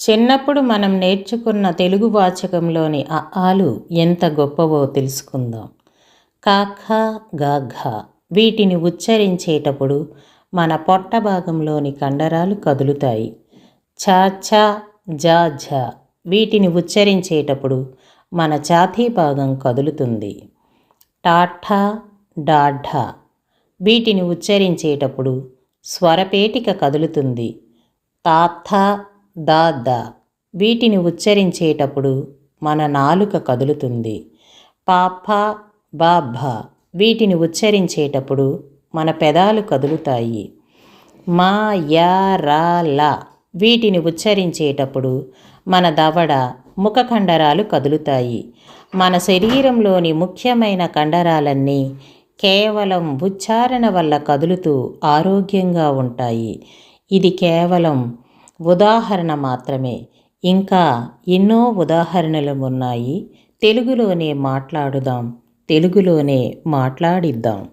చిన్నప్పుడు మనం నేర్చుకున్న తెలుగు వాచకంలోని ఆలు ఎంత గొప్పవో తెలుసుకుందాం. కాఖ గాఘ వీటిని ఉచ్చరించేటప్పుడు మన పొట్ట భాగంలోని కండరాలు కదులుతాయి. ఛ ఛ జ వీటిని ఉచ్చరించేటప్పుడు మన ఛాతీ భాగం కదులుతుంది. టాఠా డాఢా వీటిని ఉచ్చరించేటప్పుడు స్వరపేటిక కదులుతుంది. తాథా దాద వీటిని ఉచ్చరించేటప్పుడు మన నాలుక కదులుతుంది. పాప బాభ వీటిని ఉచ్చరించేటప్పుడు మన పెదాలు కదులుతాయి. మా యా రా లా. వీటిని ఉచ్చరించేటప్పుడు మన దవడ ముఖ కండరాలు కదులుతాయి. మన శరీరంలోని ముఖ్యమైన కండరాలన్నీ కేవలం ఉచ్చారణ వల్ల కదులుతూ ఆరోగ్యంగా ఉంటాయి. ఇది కేవలం ఉదాహరణ మాత్రమే. ఇంకా ఎన్నో ఉదాహరణలు ఉన్నాయి. తెలుగులోనే మాట్లాడుదాం. తెలుగులోనే మాట్లాడిద్దాం.